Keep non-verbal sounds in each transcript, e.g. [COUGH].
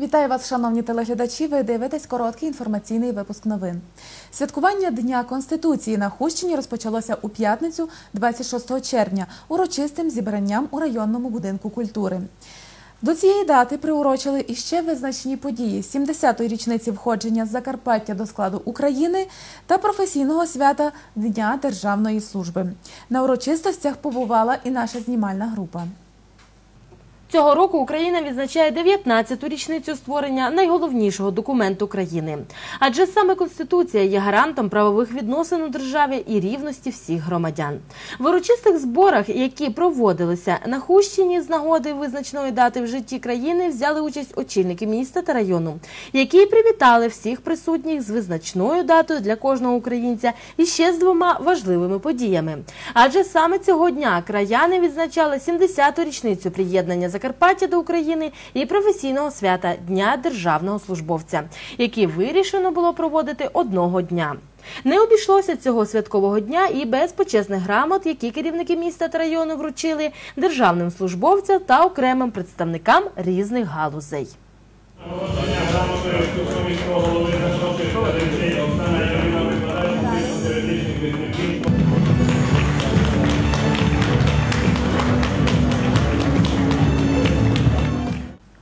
Вітаю вас, шановні телеглядачі. Ви дивитесь короткий інформаційний випуск новин. Святкування Дня Конституції на Хущині розпочалося у п'ятницю, 26 червня, урочистим зібранням у районному будинку культури. До цієї дати приурочили іще визначні події: 70-ї річниці входження з Закарпаття до складу України та професійного свята Дня Державної служби. На урочистостях побувала і наша знімальна група. Цього року Україна відзначає 19-ту річницю створення найголовнішого документу країни. Адже саме Конституція є гарантом правових відносин у державі і рівності всіх громадян. В урочистих зборах, які проводилися на Хущині з нагоди визначеної дати в житті країни, взяли участь очільники міста та району, які привітали всіх присутніх з визначною датою для кожного українця і ще з двома важливими подіями. Адже саме цього дня краяни відзначали 70-ту річницю приєднання Закарпаття до України і професійного свята Дня державного службовця, які вирішено було проводити одного дня. Не обійшлося цього святкового дня і без почесних грамот, які керівники міста та району вручили державним службовцям та окремим представникам різних галузей.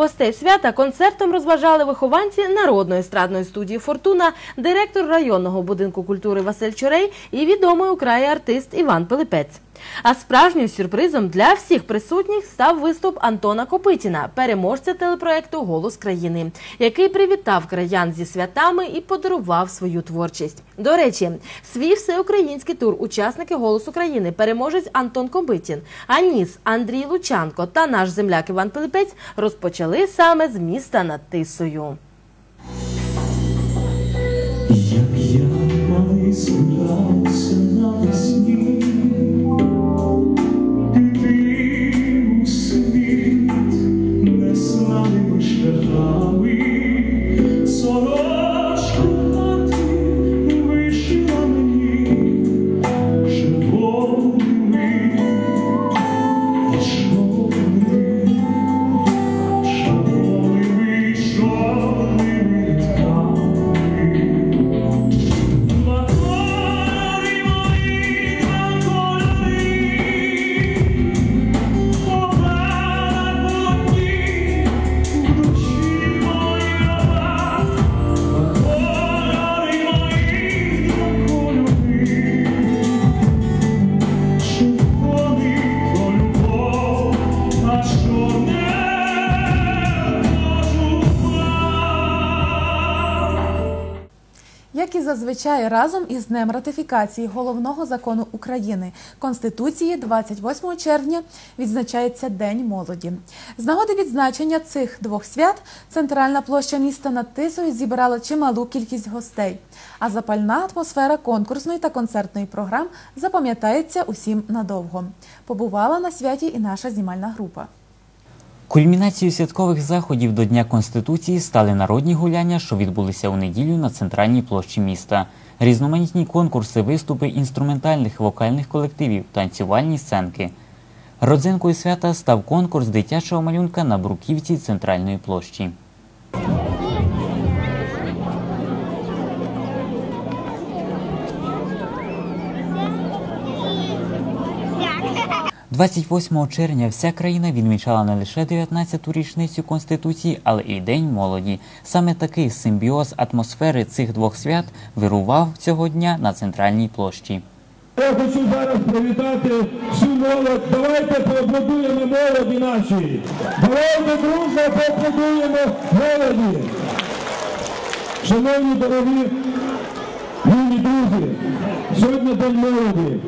Гостей свята концертом розважали вихованці народної естрадної студії Фортуна, директор районного будинку культури Василь Чорей і відомий у краї артист Іван Пилипець. А справжнім сюрпризом для всіх присутніх став виступ Антона Копитіна, переможця телепроекту Голос країни, який привітав краян зі святами і подарував свою творчість. До речі, свій всеукраїнський тур учасники Голосу країни переможець Антон Копитін, Аніс, Андрій Лучанко та наш земляк Іван Пилипець розпочали саме з міста над Тисою. Як я зазвичай, разом із днем ратифікації головного закону України Конституції 28 червня відзначається День молоді. З нагоди відзначення цих двох свят центральна площа міста над Тисою зібрала чималу кількість гостей. А запальна атмосфера конкурсної та концертної програм запам'ятається усім надовго. Побувала на святі і наша знімальна група. Кульмінацією святкових заходів до Дня Конституції стали народні гуляння, що відбулися у неділю на центральній площі міста. Різноманітні конкурси, виступи інструментальних вокальних колективів, танцювальні сценки. Родзинкою свята став конкурс дитячого малюнка на бруківці центральної площі. 28 червня вся країна відмічала не лише 19-ту річницю Конституції, але і День молоді. Саме такий симбіоз атмосфери цих двох свят вирував цього дня на центральній площі. Я хочу зараз привітати всю молодь. Давайте поаплодуємо молоді нашій. Давайте дружно поаплодуємо молоді. Шановні дорогі юні друзі, сьогодні день молоді.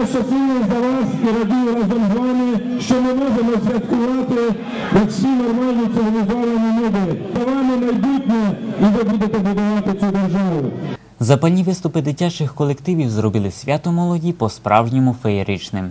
Я за вас і радію разом з вами, що ми можемо святкувати, як всі нормальні цивілізовані люди. За вами майбутнє, і ви будете будувати цю державу. Запальні виступи дитячих колективів зробили свято молоді по-справжньому феєричним.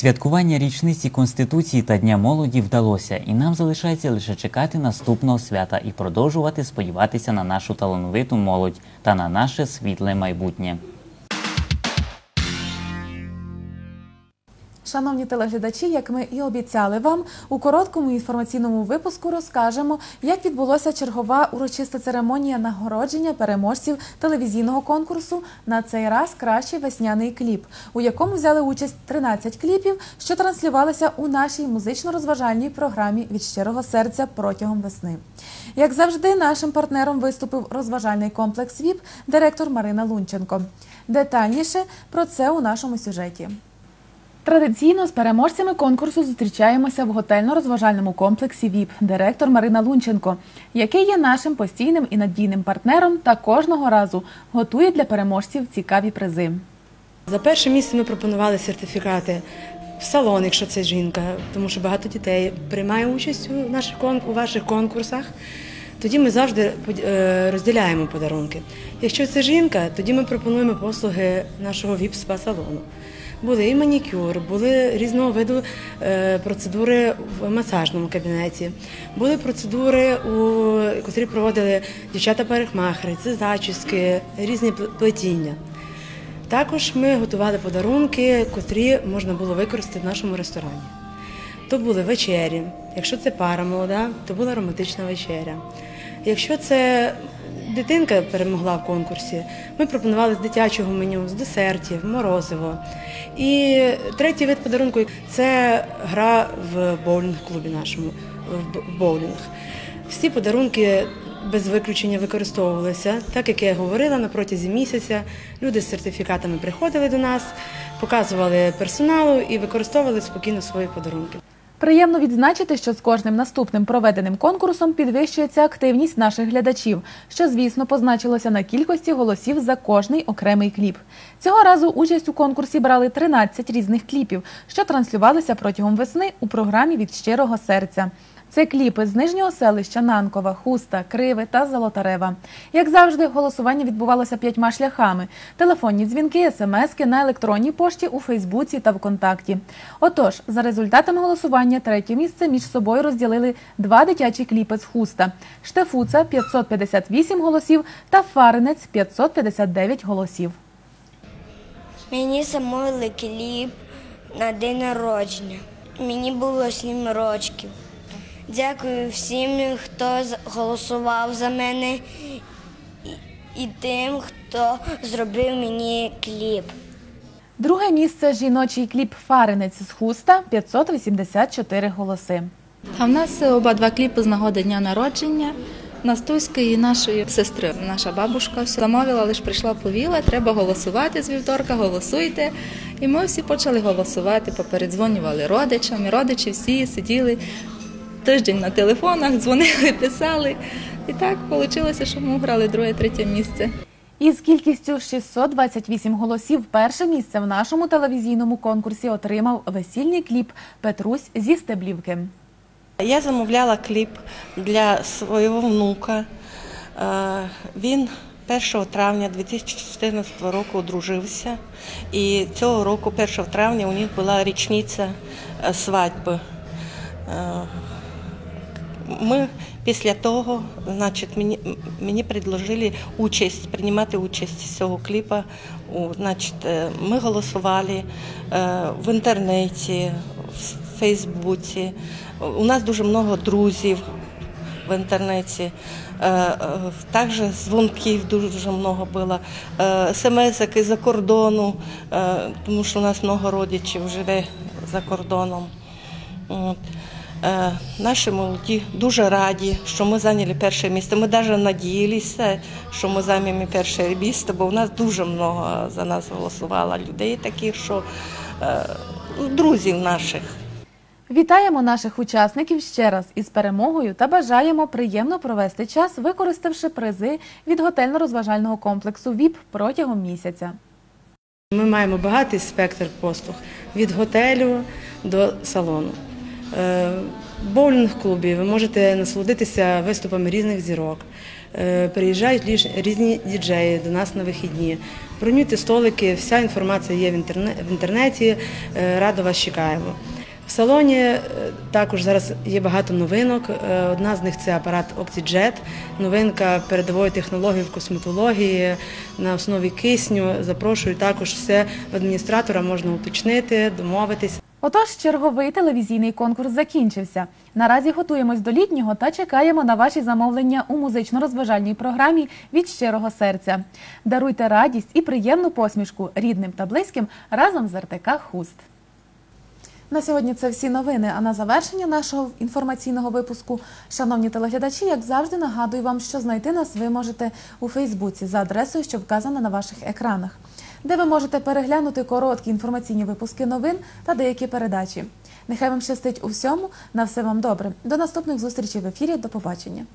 Святкування річниці Конституції та Дня молоді вдалося, і нам залишається лише чекати наступного свята і продовжувати сподіватися на нашу талановиту молодь та на наше світле майбутнє. Шановні телеглядачі, як ми і обіцяли вам, у короткому інформаційному випуску розкажемо, як відбулася чергова урочиста церемонія нагородження переможців телевізійного конкурсу на цей раз кращий весняний кліп, у якому взяли участь 13 кліпів, що транслювалися у нашій музично-розважальній програмі від щирого серця протягом весни. Як завжди, нашим партнером виступив розважальний комплекс ВІП, директор Марина Лунченко. Детальніше про це у нашому сюжеті. Традиційно з переможцями конкурсу зустрічаємося в готельно-розважальному комплексі ВІП, директор Марина Лунченко, який є нашим постійним і надійним партнером та кожного разу готує для переможців цікаві призи. За перше місце ми пропонували сертифікати в салон, якщо це жінка, тому що багато дітей приймає участь у наших у ваших конкурсах. Тоді ми завжди е, розділяємо подарунки. Якщо це жінка, тоді ми пропонуємо послуги нашого віп спа салону. Були і манікюр, були різного виду е, процедури в масажному кабінеті, були процедури, у, котрі проводили дівчата-парикмахери, це зачіски, різні плетіння. Також ми готували подарунки, котрі можна було використати в нашому ресторані. То були вечері. Якщо це пара молода, то була романтична вечеря. Якщо це дитинка перемогла в конкурсі, ми пропонували з дитячого меню, з десертів, морозиво. І третій вид подарунку це гра в боулінг-клубі нашому, в боулінг. Всі подарунки без виключення використовувалися. Так як я говорила, на протязі місяця люди з сертифікатами приходили до нас, показували персоналу і використовували спокійно свої подарунки. Приємно відзначити, що з кожним наступним проведеним конкурсом підвищується активність наших глядачів, що, звісно, позначилося на кількості голосів за кожний окремий кліп. Цього разу участь у конкурсі брали 13 різних кліпів, що транслювалися протягом весни у програмі від щирого серця. Це кліпи з нижнього селища Нанкова, Хуста, Криви та Золотарева. Як завжди, голосування відбувалося п'ятьма шляхами: телефонні дзвінки, смски на електронній пошті у Фейсбуці та ВКонтакті. Отож, за результатами голосування, третє місце між собою розділили два дитячі кліпи з Хуста: Штефуца 558 голосів та Фаринець 559 голосів. Мені замовили кліп на день народження. Мені було сім років. Дякую всім, хто голосував за мене і, тим, хто зробив мені кліп. Друге місце жіночий кліп Фаринець з Хуста 584 голоси. А в нас оба два кліпи з нагоди дня народження Настуської і нашої сестри. Наша бабушка все замовила, лише прийшла повіла, треба голосувати з вівторка, голосуйте. І ми всі почали голосувати, попередзвонювали родичам. І родичі всі сиділи тиждень на телефонах, дзвонили, [LAUGHS] писали. І так вийшло, що ми грали друге, третє місце. Із кількістю 628 голосів перше місце в нашому телевізійному конкурсі отримав весільний кліп Петрусь зі Стеблівки. Я замовляла кліп для свого внука. Е, Він 1 травня 2014 року одружився, і цього року, 1 травня, у них була річниця е, свадьби. Ми після того, значить, мені, мені предложили участь, приймати участь з цього кліпа. У, значить, е, ми голосували е, в інтернеті, в Фейсбуці. У нас дуже много друзів в інтернеті. Е, Також дзвонків дуже много було, смс із за кордону, тому що у нас много родичів живе за кордоном. Е, Наші молоді дуже раді, що ми зайняли перше місце. Ми навіть надіялися, що ми займемо перше місце, бо у нас дуже много за нас голосувало людей, таких, що е, друзів наших. Вітаємо наших учасників ще раз із перемогою та бажаємо приємно провести час, використавши призи від готельно-розважального комплексу ВІП протягом місяця. Ми маємо багатий спектр послуг від готелю до салону. Е, Боулінг-клубі ви можете насолодитися виступами різних зірок. Е, Приїжджають різні діджеї до нас на вихідні. Бронюйте столики, вся інформація є в інтерне- в інтернеті. Е, Радо вас чекаємо. В салоні також зараз є багато новинок. Одна з них це апарат OxyJet, новинка передової технології в косметології на основі кисню. Запрошую також все в адміністратора, можна уточнити, домовитись. Отож, черговий телевізійний конкурс закінчився. Наразі готуємось до літнього та чекаємо на ваші замовлення у музично-розважальній програмі від щирого серця. Даруйте радість і приємну посмішку рідним та близьким разом з РТК Хуст. На сьогодні це всі новини. А на завершення нашого інформаційного випуску, шановні телеглядачі, як завжди, нагадую вам, що знайти нас ви можете у Фейсбуці за адресою, що вказана на ваших екранах, де ви можете переглянути короткі інформаційні випуски новин та деякі передачі. Нехай вам щастить у всьому. На все вам добре. До наступних зустрічей в ефірі. До побачення.